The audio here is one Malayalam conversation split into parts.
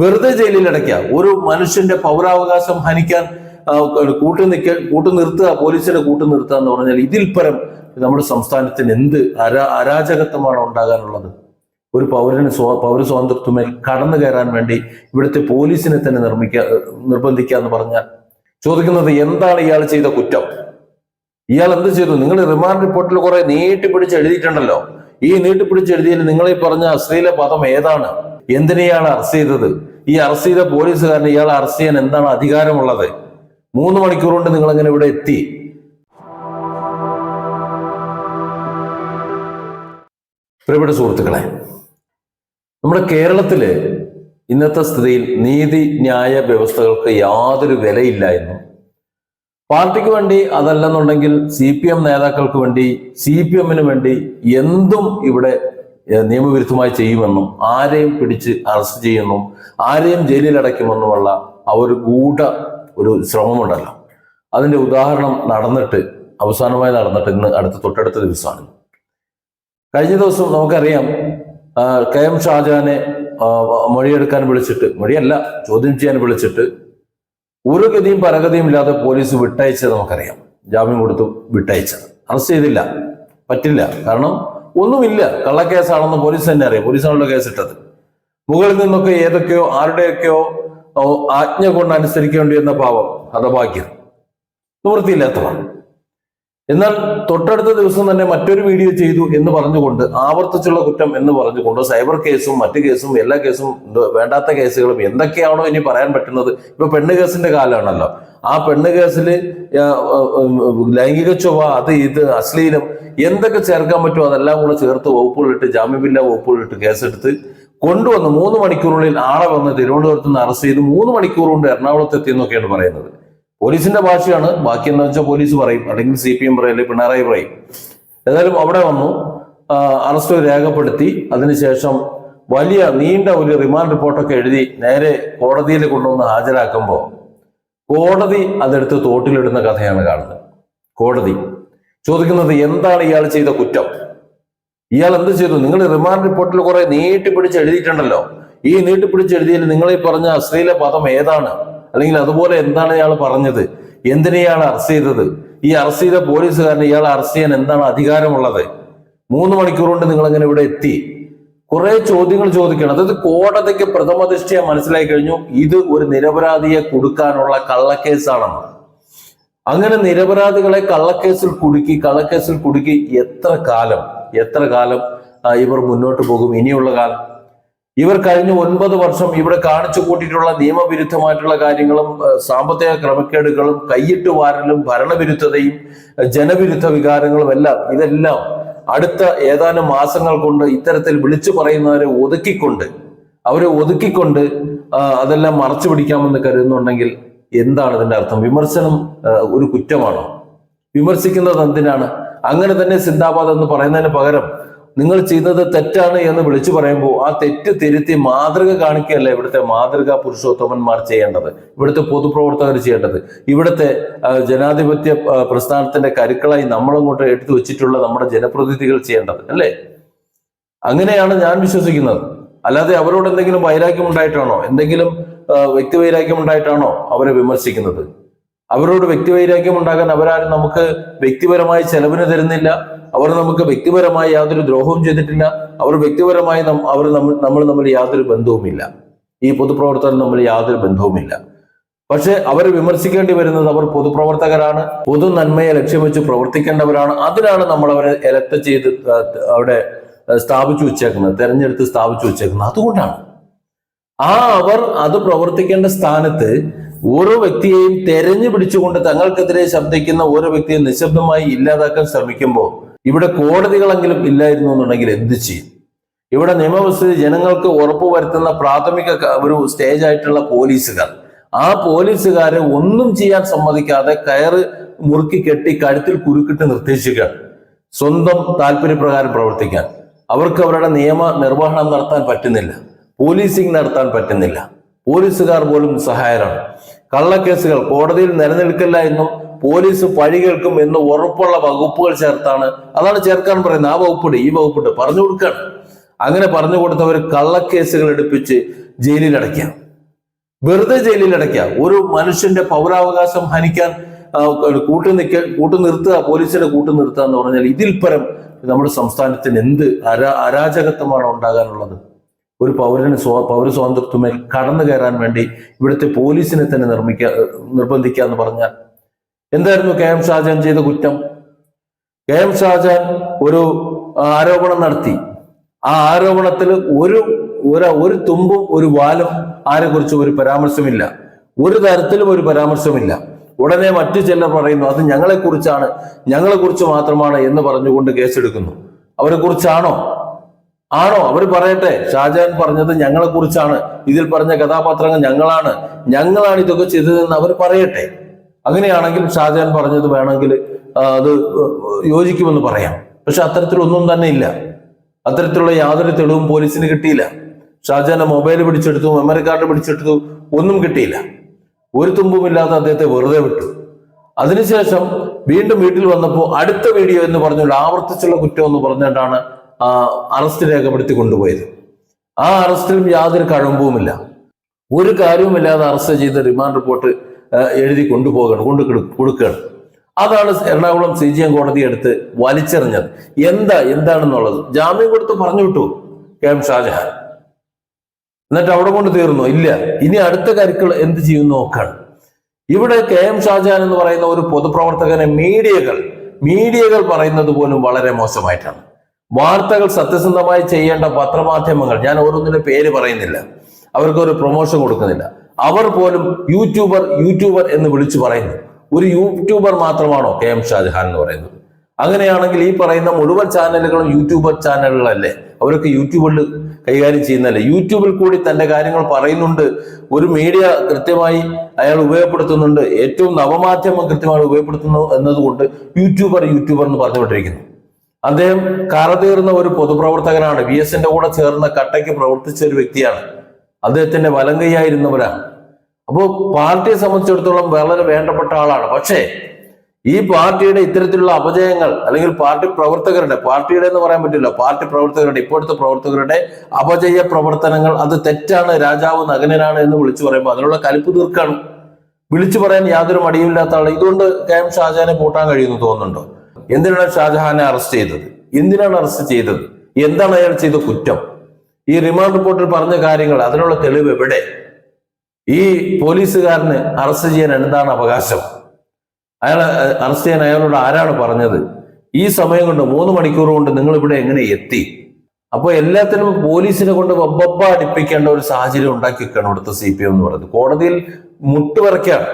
വെറുതെ ജയിലിൽ അടയ്ക്കുക ഒരു മനുഷ്യന്റെ പൗരാവകാശം ഹനിക്കാൻ കൂട്ടു നിൽക്ക കൂട്ടു നിർത്തുക പോലീസിനെ കൂട്ടു നിർത്തുക എന്ന് പറഞ്ഞാൽ ഇതിൽ പരം നമ്മുടെ സംസ്ഥാനത്തിന് എന്ത് അരാ അരാജകത്വമാണ് ഉണ്ടാകാനുള്ളത്. ഒരു പൗരന് സ്വാ പൗര സ്വാതന്ത്ര്യത്തിന്മേൽ കടന്നു കയറാൻ വേണ്ടി ഇവിടുത്തെ പോലീസിനെ തന്നെ നിർമ്മിക്കുക നിർബന്ധിക്കുക എന്ന് പറഞ്ഞാൽ ചോദിക്കുന്നത് എന്താണ് ഇയാൾ ചെയ്ത കുറ്റം? ഇയാൾ എന്ത് ചെയ്തു? നിങ്ങൾ റിമാൻഡ് റിപ്പോർട്ടിൽ കുറെ നീട്ടിപ്പിടിച്ച് എഴുതിയിട്ടുണ്ടല്ലോ. ഈ നീട്ടിപ്പിടിച്ച് എഴുതിയതിൽ നിങ്ങൾ ഈ പറഞ്ഞ അശ്ലീല പദം ഏതാണ്? എന്തിനെയാണ് അറസ്റ്റ് ചെയ്തത്? ഈ അറസ്റ്റ് ചെയ്ത പോലീസുകാരൻ ഇയാൾ അറസ്റ്റ് ചെയ്യാൻ എന്താണ് അധികാരമുള്ളത്? മൂന്ന് മണിക്കൂർ കൊണ്ട് നിങ്ങൾ അങ്ങനെ ഇവിടെ എത്തി? പ്രിയപ്പെട്ട സുഹൃത്തുക്കളെ നമ്മുടെ കേരളത്തിൽ ഇന്നത്തെ സ്ഥിതിയിൽ നീതി ന്യായ വ്യവസ്ഥകൾക്ക് യാതൊരു വിലയില്ല എന്നും പാർട്ടിക്ക് വേണ്ടി അതല്ലെന്നുണ്ടെങ്കിൽ സി പി എം നേതാക്കൾക്ക് വേണ്ടി സി പി എമ്മിന് വേണ്ടി എന്തും ഇവിടെ നിയമവിരുദ്ധമായി ചെയ്യുമെന്നും ആരെയും പിടിച്ച് അറസ്റ്റ് ചെയ്യുമെന്നും ആരെയും ജയിലിൽ അടയ്ക്കുമെന്നുമുള്ള ആ ഒരു ഗൂഢ ഒരു ശ്രമമുണ്ടല്ലോ. അതിന്റെ ഉദാഹരണം നടന്നിട്ട് അവസാനമായി നടന്നിട്ട് ഇന്ന് അടുത്ത തൊട്ടടുത്ത ദിവസമാണ്. കഴിഞ്ഞ ദിവസം നമുക്കറിയാം കെ എം ഷാജഹാനെ മൊഴിയെടുക്കാൻ വിളിച്ചിട്ട് മൊഴിയല്ല ചോദ്യം ചെയ്യാൻ വിളിച്ചിട്ട് ഒരു ഗതിയും പരഗതിയും ഇല്ലാതെ പോലീസ് വിട്ടയച്ചത് നമുക്കറിയാം. ജാമ്യം കൊടുത്തു വിട്ടയച്ചത്. അറസ്റ്റ് ചെയ്തില്ല. പറ്റില്ല. കാരണം ഒന്നുമില്ല. കള്ളക്കേസാണെന്ന് പോലീസ് തന്നെ അറിയാം. പോലീസാണല്ലോ കേസിട്ടത്. മുകളിൽ നിന്നൊക്കെ ഏതൊക്കെയോ ആരുടെയൊക്കെയോ ആജ്ഞ കൊണ്ട് അനുസരിക്കേണ്ടി എന്ന പാവം ഭാഗ്യം നിവൃത്തിയില്ലാത്തവർ. എന്നാൽ തൊട്ടടുത്ത ദിവസം തന്നെ മറ്റൊരു വീഡിയോ ചെയ്തു എന്ന് പറഞ്ഞുകൊണ്ട് ആവർത്തിച്ചുള്ള കുറ്റം എന്ന് പറഞ്ഞുകൊണ്ട് സൈബർ കേസും മറ്റു കേസും എല്ലാ കേസും വേണ്ടാത്ത കേസുകളും എന്തൊക്കെയാണോ ഇനി പറയാൻ പറ്റുന്നത്? ഇപ്പൊ പെണ്ണ് കേസിന്റെ കാലമാണല്ലോ. ആ പെണ്ണ് കേസിൽ ലൈംഗിക ചൊവ്വ അത് ഇത് അശ്ലീലം എന്തൊക്കെ ചേർക്കാൻ പറ്റുമോ അതെല്ലാം കൂടെ ചേർത്ത് വകുപ്പുകളിട്ട് ജാമ്യമില്ല വകുപ്പുകളിട്ട് കേസെടുത്ത് കൊണ്ടുവന്ന് മൂന്ന് മണിക്കൂറിനുള്ളിൽ ആളെ വന്ന് തിരുവനന്തപുരത്ത് നിന്ന് അറസ്റ്റ് ചെയ്ത് മൂന്ന് മണിക്കൂർ കൊണ്ട് എറണാകുളത്ത് എത്തി എന്നൊക്കെയാണ് പറയുന്നത്. പോലീസിന്റെ ഭാഷയാണ്. ബാക്കി എന്താ വെച്ചാൽ പോലീസ് പറയും. അല്ലെങ്കിൽ സി പി എം പറയും അല്ലെങ്കിൽ പിണറായി പറയും. ഏതായാലും അവിടെ വന്നു. അറസ്റ്റ് രേഖപ്പെടുത്തി. അതിനുശേഷം വലിയ നീണ്ട ഒരു റിമാൻഡ് റിപ്പോർട്ടൊക്കെ എഴുതി നേരെ കോടതിയിൽ കൊണ്ടുവന്ന് ഹാജരാക്കുമ്പോൾ കോടതി അതെടുത്ത് തോട്ടിലിടുന്ന കഥയാണ് കാണുന്നത്. കോടതി ചോദിക്കുന്നത് എന്താണ് ഇയാൾ ചെയ്ത കുറ്റം? ഇയാൾ എന്ത് ചെയ്തു? നിങ്ങൾ റിമാൻഡ് റിപ്പോർട്ടിൽ കുറെ നീട്ടിപ്പിടിച്ച് എഴുതിയിട്ടുണ്ടല്ലോ. ഈ നീട്ടിപ്പിടിച്ച് എഴുതിയതിൽ നിങ്ങൾ ഈ പറഞ്ഞ അശ്ലീല പദം ഏതാണ്? അല്ലെങ്കിൽ അതുപോലെ എന്താണ് ഇയാൾ പറഞ്ഞത്? എന്തിനെ ഇയാൾ അറസ്റ്റ് ചെയ്തത്? ഈ അറസ്റ്റ് ചെയ്ത പോലീസുകാരന് ഇയാൾ അറസ്റ്റ് ചെയ്യാൻ എന്താണ് അധികാരമുള്ളത്? മൂന്ന് മണിക്കൂർ കൊണ്ട് നിങ്ങൾ എങ്ങനെ ഇവിടെ എത്തി? കുറെ ചോദ്യങ്ങൾ ചോദിക്കണം. അതായത് കോടതിക്ക് പ്രഥമ ദൃഷ്ടിയെ മനസ്സിലായി കഴിഞ്ഞു. ഇത് ഒരു നിരപരാധിയെ കൊടുക്കാനുള്ള കള്ളക്കേസാണെന്ന്. അങ്ങനെ നിരപരാധികളെ കള്ളക്കേസിൽ കുടുക്കി കള്ളക്കേസിൽ കുടുക്കി എത്ര കാലം? എത്ര കാലം ഇവർ മുന്നോട്ട് പോകും? ഇനിയുള്ള കാലം? ഇവർ കഴിഞ്ഞ ഒൻപത് വർഷം ഇവിടെ കാണിച്ചു കൂട്ടിയിട്ടുള്ള നിയമവിരുദ്ധമായിട്ടുള്ള കാര്യങ്ങളും സാമ്പത്തിക ക്രമക്കേടുകളും കൈയിട്ട് വാരലും ഭരണവിരുദ്ധതയും ജനവിരുദ്ധ വികാരങ്ങളും എല്ലാം ഇതെല്ലാം അടുത്ത ഏതാനും മാസങ്ങൾ കൊണ്ട് ഇത്തരത്തിൽ വിളിച്ചു പറയുന്നവരെ ഒതുക്കിക്കൊണ്ട് അവരെ ഒതുക്കിക്കൊണ്ട് അതെല്ലാം മറച്ചു പിടിക്കാമെന്ന് കരുതുന്നുണ്ടെങ്കിൽ എന്താണ് ഇതിന്റെ അർത്ഥം? വിമർശനം ഒരു കുറ്റമാണോ? വിമർശിക്കുന്നത് എന്തിനാണ്? അങ്ങനെ തന്നെ സിന്ദാബാദ് എന്ന് പറയുന്നതിന് പകരം നിങ്ങൾ ചെയ്യുന്നത് തെറ്റാണ് എന്ന് വിളിച്ചു പറയുമ്പോൾ ആ തെറ്റ് തിരുത്തി മാതൃക കാണിക്കുകയല്ല ഇവിടുത്തെ മാതൃക പുരുഷോത്തമന്മാർ ചെയ്യേണ്ടത്. ഇവിടുത്തെ പൊതുപ്രവർത്തകർ ചെയ്യേണ്ടത്. ഇവിടുത്തെ ജനാധിപത്യ പ്രസ്ഥാനത്തിന്റെ കരുക്കളായി നമ്മളങ്ങോട്ട് എടുത്തു വെച്ചിട്ടുള്ള നമ്മുടെ ജനപ്രതിനിധികൾ ചെയ്യേണ്ടത് അല്ലേ? അങ്ങനെയാണ് ഞാൻ വിശ്വസിക്കുന്നത്. അല്ലാതെ അവരോട് എന്തെങ്കിലും വൈരാഗ്യം ഉണ്ടായിട്ടാണോ? എന്തെങ്കിലും വ്യക്തി വൈരാഗ്യം ഉണ്ടായിട്ടാണോ അവരെ വിമർശിക്കുന്നത്? അവരോട് വ്യക്തിവൈരാഗ്യം ഉണ്ടാകാൻ അവരാരും നമുക്ക് വ്യക്തിപരമായി ചെലവിന് തരുന്നില്ല. അവർ നമുക്ക് വ്യക്തിപരമായി യാതൊരു ദ്രോഹവും ചെയ്തിട്ടില്ല. അവർ വ്യക്തിപരമായി അവർ നമ്മൾ നമ്മൾ തമ്മിൽ യാതൊരു ബന്ധവുമില്ല. ഈ പൊതുപ്രവർത്തകർ തമ്മിൽ യാതൊരു ബന്ധവുമില്ല. പക്ഷെ അവർ വിമർശിക്കേണ്ടി വരുന്നത് അവർ പൊതുപ്രവർത്തകരാണ്. പൊതു നന്മയെ ലക്ഷ്യം വെച്ച് പ്രവർത്തിക്കേണ്ടവരാണ്. അതിനാണ് നമ്മൾ അവരെ എലക്ട് ചെയ്ത് അവിടെ സ്ഥാപിച്ചു വെച്ചേക്കുന്നത്. തെരഞ്ഞെടുത്ത് സ്ഥാപിച്ചു വെച്ചേക്കുന്നത്. അതുകൊണ്ടാണ്. ആ അവർ അത് പ്രവർത്തിക്കേണ്ട സ്ഥാനത്ത് ഓരോ വ്യക്തിയെയും തെരഞ്ഞു പിടിച്ചുകൊണ്ട് തങ്ങൾക്കെതിരെ ശബ്ദിക്കുന്ന ഓരോ വ്യക്തിയെ നിശബ്ദമായി ഇല്ലാതാക്കാൻ ശ്രമിക്കുമ്പോൾ ഇവിടെ കോടതികളെങ്കിലും ഇല്ലായിരുന്നു എന്നുണ്ടെങ്കിൽ എന്ത് ചെയ്യും? ഇവിടെ നിയമവ്യവസ്ഥ ജനങ്ങൾക്ക് ഉറപ്പുവരുത്തുന്ന പ്രാഥമിക ഒരു സ്റ്റേജ് ആയിട്ടുള്ള പോലീസുകാർ. ആ പോലീസുകാരെ ഒന്നും ചെയ്യാൻ സമ്മതിക്കാതെ കയറ് മുറുക്കി കെട്ടി കഴുത്തിൽ കുരുക്കിട്ട് നിർദ്ദേശിക്കുക. സ്വന്തം താല്പര്യപ്രകാരം പ്രവർത്തിക്കാൻ. അവർക്ക് അവരുടെ നിയമ നിർവഹണം നടത്താൻ പറ്റുന്നില്ല. പോലീസിംഗ് നടത്താൻ പറ്റുന്നില്ല. പോലീസുകാർ പോലും സഹായരാണ്. കള്ളക്കേസുകൾ കോടതിയിൽ നിലനിൽക്കില്ല എന്നും പോലീസ് പഴി കേൾക്കും എന്ന് ഉറപ്പുള്ള വകുപ്പുകൾ ചേർത്താണ്. അതാണ് ചേർക്കാൻ പറയുന്നത്. ആ വകുപ്പുണ്ട് ഈ വകുപ്പുണ്ട്. പറഞ്ഞു കൊടുക്കുകയാണ് അങ്ങനെ പറഞ്ഞു കൊടുത്തവർ കള്ളക്കേസുകൾ എടുപ്പിച്ച് ജയിലിൽ അടയ്ക്കാം. വെറുതെ ജയിലിൽ അടയ്ക്കാം. ഒരു മനുഷ്യന്റെ പൗരാവകാശം ഹനിക്കാൻ കൂട്ടു നിൽക്ക കൂട്ടു നിർത്തുക പോലീസിനെ കൂട്ടു നിർത്തുക എന്ന് പറഞ്ഞാൽ ഇതിൽ പരം നമ്മുടെ സംസ്ഥാനത്തിന് എന്ത് അരാ അരാജകത്വമാണ് ഉണ്ടാകാനുള്ളത്? ഒരു പൗരന് സ്വാ പൗര സ്വാതന്ത്ര്യത്തിന്മേൽ കടന്നു കയറാൻ വേണ്ടി ഇവിടുത്തെ പോലീസിനെ തന്നെ നിർമ്മിക്കുക നിർബന്ധിക്കുക എന്ന് പറഞ്ഞാൽ എന്തായിരുന്നു കെ എം ഷാജാൻ ചെയ്ത കുറ്റം? കെ എം ഷാജാൻ ഒരു ആരോപണം നടത്തി. ആ ആരോപണത്തിൽ ഒരു ഒരു തുമ്പും ഒരു വാലും ആരെക്കുറിച്ചും ഒരു പരാമർശമില്ല. ഒരു തരത്തിലും ഒരു പരാമർശമില്ല. ഉടനെ മറ്റു ചിലർ പറയുന്നു അത് ഞങ്ങളെ കുറിച്ചാണ് ഞങ്ങളെ കുറിച്ച് മാത്രമാണ് എന്ന് പറഞ്ഞുകൊണ്ട് കേസെടുക്കുന്നു. അവരെ കുറിച്ചാണോ ആണോ? അവർ പറയട്ടെ. ഷാജഹാൻ പറഞ്ഞത് ഞങ്ങളെ കുറിച്ചാണ് ഇതിൽ പറഞ്ഞ കഥാപാത്രങ്ങൾ ഞങ്ങളാണ്. ഞങ്ങളാണ് ഇതൊക്കെ ചെയ്തതെന്ന് അവർ പറയട്ടെ. അങ്ങനെയാണെങ്കിൽ ഷാജഹാൻ പറഞ്ഞത് വേണമെങ്കിൽ അത് യോജിക്കുമെന്ന് പറയാം. പക്ഷെ അത്തരത്തിലൊന്നും തന്നെ ഇല്ല. അത്തരത്തിലുള്ള യാതൊരു തെളിവും പോലീസിന് കിട്ടിയില്ല. ഷാജഹാന്റെ മൊബൈൽ പിടിച്ചെടുത്തു മെമ്മറി കാർഡ് പിടിച്ചെടുത്തു ഒന്നും കിട്ടിയില്ല. ഒരു തുമ്പുമില്ലാതെ അദ്ദേഹത്തെ വെറുതെ വിട്ടു. അതിനുശേഷം വീണ്ടും വീട്ടിൽ വന്നപ്പോൾ അടുത്ത വീഡിയോ എന്ന് പറഞ്ഞുകൊണ്ട് ആവർത്തിച്ചുള്ള കുറ്റം എന്ന് പറഞ്ഞിട്ടാണ് ആ അറസ്റ്റ് രേഖപ്പെടുത്തി കൊണ്ടുപോയത്. ആ അറസ്റ്റിലും യാതൊരു കഴമ്പുമില്ല ഒരു കാര്യവുമില്ലാതെ അറസ്റ്റ് ചെയ്ത് റിമാൻഡ് റിപ്പോർട്ട് എഴുതി കൊണ്ടുപോകണം കൊണ്ടു കൊടു- കൊടുക്കുകയാണ്. അതാണ് എറണാകുളം സി ജി എം കോടതി എടുത്ത് വലിച്ചെറിഞ്ഞത്. എന്താ എന്താണെന്നുള്ളത് ജാമ്യം കൊടുത്ത് പറഞ്ഞു വിട്ടു കെ എം ഷാജഹാൻ. എന്നിട്ട് അവിടെ കൊണ്ട് തീർന്നു. ഇല്ല ഇനി അടുത്ത കരുക്കൾ എന്ത് ചെയ്യുന്നു നോക്കാണ്. ഇവിടെ കെ എം ഷാജഹാൻ എന്ന് പറയുന്ന ഒരു പൊതുപ്രവർത്തകനെ മീഡിയകൾ മീഡിയകൾ പറയുന്നത് പോലും വളരെ മോശമായിട്ടാണ്. വാർത്തകൾ സത്യസന്ധമായി ചെയ്യേണ്ട പത്രമാധ്യമങ്ങൾ ഞാൻ ഓരോന്നിന്റെ പേര് പറയുന്നില്ല. അവർക്ക് ഒരു പ്രൊമോഷൻ കൊടുക്കുന്നില്ല. അവർ പോലും യൂട്യൂബർ യൂട്യൂബർ എന്ന് വിളിച്ചു പറയുന്നു. ഒരു യൂട്യൂബർ മാത്രമാണോ കെ എം ഷാജഹാൻ എന്ന് പറയുന്നത്? അങ്ങനെയാണെങ്കിൽ ഈ പറയുന്ന മുഴുവൻ ചാനലുകളും യൂട്യൂബർ ചാനലുകളല്ലേ? അവരൊക്കെ യൂട്യൂബിൽ കൈകാര്യം ചെയ്യുന്നല്ലേ യൂട്യൂബിൽ കൂടി തന്റെ കാര്യങ്ങൾ പറയുന്നുണ്ട്. ഒരു മീഡിയ കൃത്യമായി അയാൾ ഉപയോഗപ്പെടുത്തുന്നുണ്ട്. ഏറ്റവും നവമാധ്യമം കൃത്യമായി ഉപയോഗപ്പെടുത്തുന്നു എന്നതുകൊണ്ട് യൂട്യൂബർ യൂട്യൂബർ എന്ന് പറഞ്ഞുകൊണ്ടിരിക്കുന്നു. അദ്ദേഹം കറതീർന്ന ഒരു പൊതുപ്രവർത്തകനാണ്. വി എസിന്റെ കൂടെ ചേർന്ന കട്ടയ്ക്ക് പ്രവർത്തിച്ച ഒരു വ്യക്തിയാണ്. അദ്ദേഹത്തിന്റെ വലങ്കയായിരുന്നവരാണ് അപ്പോൾ പാർട്ടിയെ സംബന്ധിച്ചിടത്തോളം വളരെ വേണ്ടപ്പെട്ട ആളാണ്. പക്ഷേ ഈ പാർട്ടിയുടെ ഇത്തരത്തിലുള്ള അപജയങ്ങൾ അല്ലെങ്കിൽ പാർട്ടി പ്രവർത്തകരുടെ പാർട്ടിയുടെ എന്ന് പറയാൻ പറ്റില്ല പാർട്ടി പ്രവർത്തകരുടെ ഇപ്പോഴത്തെ പ്രവർത്തകരുടെ അപജയ പ്രവർത്തനങ്ങൾ അത് തെറ്റാണ് രാജാവ് നഗനനാണ് എന്ന് വിളിച്ചു പറയുമ്പോൾ അതിനുള്ള കലിപ്പ് തീർക്കാണ്. വിളിച്ചു പറയാൻ യാതൊരു മടിയുമില്ലാത്ത ആൾ ഇതുകൊണ്ട് കെ എം ഷാജാനെ പൂട്ടാൻ കഴിയുമെന്ന് തോന്നുന്നുണ്ടോ? എന്തിനാണ് ഷാജഹാനെ അറസ്റ്റ് ചെയ്തത്? എന്തിനാണ് അറസ്റ്റ് ചെയ്തത്? എന്താണ് അയാൾ ചെയ്ത കുറ്റം? ഈ റിമാൻഡ് റിപ്പോർട്ടിൽ പറഞ്ഞ കാര്യങ്ങൾ അതിനുള്ള തെളിവ് എവിടെ? ഈ പോലീസുകാരന് അറസ്റ്റ് ചെയ്യാൻ എന്താണ് അവകാശം? അയാൾ അറസ്റ്റ് ചെയ്യാൻ അയാളോട് ആരാണ് പറഞ്ഞത്? ഈ സമയം കൊണ്ട് മൂന്ന് മണിക്കൂർ കൊണ്ട് നിങ്ങൾ ഇവിടെ എങ്ങനെ എത്തി? അപ്പോൾ എല്ലാത്തിനും പോലീസിനെ കൊണ്ട് വബ്ബ അടിപ്പിക്കേണ്ട ഒരു സാഹചര്യം ഉണ്ടാക്കി വെക്കണം ഇവിടുത്തെ സി പി എം എന്ന് പറയുന്നത്. കോടതിയിൽ മുട്ടുപിറക്കാണ്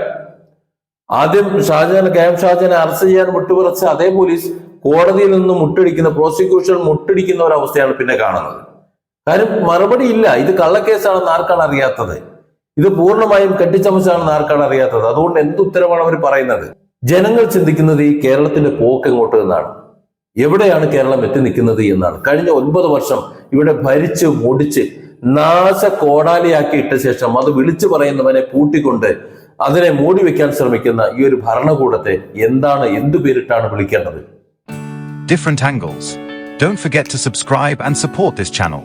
ആദ്യം ഷാജഹാൻ കെ എം ഷാജഹാനെ അറസ്റ്റ് ചെയ്യാൻ മുട്ടുപിറച്ച അതേ പോലീസ് കോടതിയിൽ നിന്ന് മുട്ടടിക്കുന്ന പ്രോസിക്യൂഷൻ മുട്ടടിക്കുന്ന ഒരു അവസ്ഥയാണ് പിന്നെ കാണുന്നത്. കാര്യം മറുപടി ഇല്ല. ഇത് കള്ളക്കേസാണെന്ന് ആർക്കാണ് അറിയാത്തത്? ഇത് പൂർണമായും കെട്ടിച്ചമച്ചാണെന്ന് ആർക്കാണ് അറിയാത്തത്? അതുകൊണ്ട് എന്ത് ഉത്തരവാണ് അവർ പറയുന്നത്? ജനങ്ങൾ ചിന്തിക്കുന്നത് ഈ കേരളത്തിന്റെ പോക്ക് എങ്ങോട്ട് എന്നാണ്. എവിടെയാണ് കേരളം എത്തി നിൽക്കുന്നത് എന്നാണ്. കഴിഞ്ഞ ഒൻപത് വർഷം ഇവിടെ ഭരിച്ച് മുടിച്ച് നാശ കോടാലിയാക്കി ഇട്ട ശേഷം അത് വിളിച്ചു പറയുന്നവനെ പൂട്ടിക്കൊണ്ട് അതിനെ മൂടി വെക്കാൻ ശ്രമിക്കുന്ന ഈ ഒരു ഭരണകൂടത്തെ എന്താണ് എന്തു പേരിട്ടാണ് വിളിക്കേണ്ടത്? Different angles don't forget to subscribe and support this channel